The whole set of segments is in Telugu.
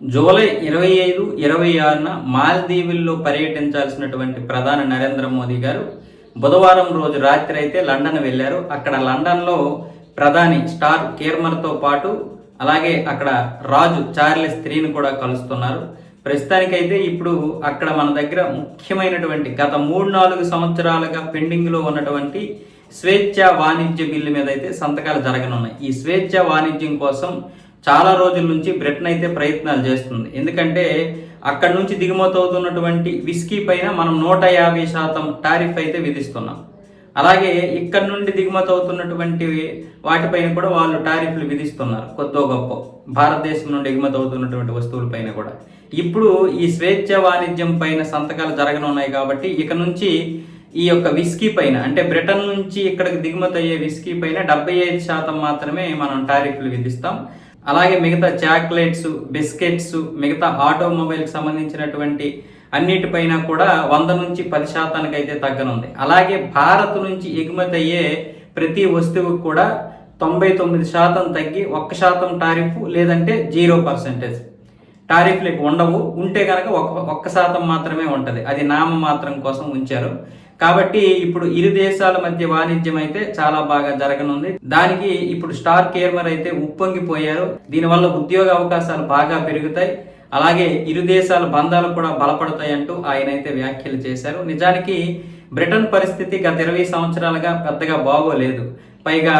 జూలై ఇరవై ఐదు ఇరవై ఆరున మాల్దీవుల్లో పర్యటించాల్సినటువంటి ప్రధాని నరేంద్ర మోదీ గారు బుధవారం రోజు రాత్రి అయితే లండన్ వెళ్ళారు. అక్కడ లండన్లో ప్రధాని స్టార్ కేర్మర్తో పాటు అలాగే అక్కడ రాజు చార్లెస్ త్రీని కూడా కలుస్తున్నారు. ప్రస్తుతానికైతే ఇప్పుడు అక్కడ మన దగ్గర ముఖ్యమైనటువంటి గత మూడు నాలుగు సంవత్సరాలుగా పెండింగ్లో ఉన్నటువంటి స్వేచ్ఛ వాణిజ్య బిల్లు మీద అయితే సంతకాలు జరగనున్నాయి. ఈ స్వేచ్ఛ వాణిజ్యం కోసం చాలా రోజుల నుంచి బ్రిటన్ అయితే ప్రయత్నాలు చేస్తుంది. ఎందుకంటే అక్కడ నుంచి దిగుమతి అవుతున్నటువంటి విస్కీ పైన మనం నూట యాభై శాతం టారిఫ్ అయితే విధిస్తున్నాం. అలాగే ఇక్కడ నుండి దిగుమతి అవుతున్నటువంటి వాటిపైన కూడా వాళ్ళు టారిఫ్లు విధిస్తున్నారు. కొద్దో గొప్ప భారతదేశం నుండి ఎగుమతి అవుతున్నటువంటి వస్తువులపైన కూడా. ఇప్పుడు ఈ స్వేచ్ఛ వాణిజ్యం పైన సంతకాలు జరగనున్నాయి కాబట్టి ఇక నుంచి ఈ యొక్క విస్కీ పైన అంటే బ్రిటన్ నుంచి ఇక్కడికి దిగుమతి అయ్యే విస్కీ పైన డెబ్బై ఐదు శాతం మాత్రమే మనం టారిఫ్లు విధిస్తాం. అలాగే మిగతా చాక్లెట్స్ బిస్కెట్స్ మిగతా ఆటోమొబైల్కి సంబంధించినటువంటి అన్నిటిపైన కూడా వంద నుంచి పది శాతానికి అయితే తగ్గనుంది. అలాగే భారత్ నుంచి ఎగుమతి అయ్యే ప్రతి వస్తువుకు కూడా తొంభై తొమ్మిది శాతం తగ్గి ఒక్క శాతం టారిఫ్ లేదంటే జీరో పర్సెంటేజ్. టారిఫ్లు ఉండవు. ఉంటే కనుక ఒక్క ఒక్క శాతం మాత్రమే ఉంటుంది. అది నామ మాత్రం కోసం ఉంచారు. కాబట్టి ఇప్పుడు ఇరు దేశాల మధ్య వాణిజ్యం అయితే చాలా బాగా జరగనుంది. దానికి ఇప్పుడు స్టార్ కేర్మర్ అయితే ఉప్పొంగిపోయారు. దీనివల్ల ఉద్యోగ అవకాశాలు బాగా పెరుగుతాయి. అలాగే ఇరు దేశాల బంధాలు కూడా బలపడతాయి అంటూ ఆయన అయితే వ్యాఖ్యలు చేశారు. నిజానికి బ్రిటన్ పరిస్థితి గత ఇరవై సంవత్సరాలుగా పెద్దగా బాగోలేదు. పైగా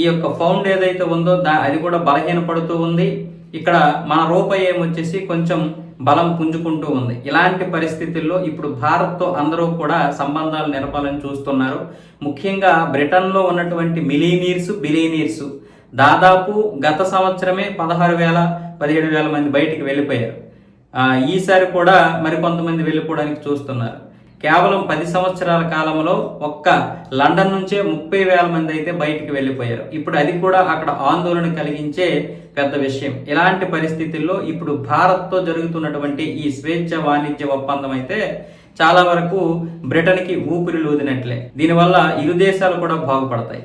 ఈ యొక్క ఫౌండ్ ఏదైతే ఉందో దా అది కూడా బలహీనపడుతూ ఉంది. ఇక్కడ మన రూపాయి ఏమొచ్చేసి కొంచెం బలం పుంజుకుంటూ ఉంది. ఇలాంటి పరిస్థితుల్లో ఇప్పుడు భారత్తో అందరూ కూడా సంబంధాలు నెరపాలని చూస్తున్నారు. ముఖ్యంగా బ్రిటన్లో ఉన్నటువంటి మిలీనీర్స్ బిలీనీర్స్ దాదాపు గత సంవత్సరమే పదహారు వేల పదిహేడు వేల మంది బయటికి వెళ్ళిపోయారు. ఈసారి కూడా మరికొంతమంది వెళ్ళిపోవడానికి చూస్తున్నారు. కేవలం పది సంవత్సరాల కాలంలో ఒక్క లండన్ నుంచే ముప్పై వేల మంది అయితే బయటికి వెళ్ళిపోయారు. ఇప్పుడు అది కూడా అక్కడ ఆందోళన కలిగించే పెద్ద విషయం. ఇలాంటి పరిస్థితుల్లో ఇప్పుడు భారత్తో జరుగుతున్నటువంటి ఈ స్వేచ్ఛ వాణిజ్య ఒప్పందం అయితే చాలా వరకు బ్రిటన్కి ఊపిరి లూదినట్లే. దీనివల్ల ఇరు దేశాలు కూడా బాగుపడతాయి.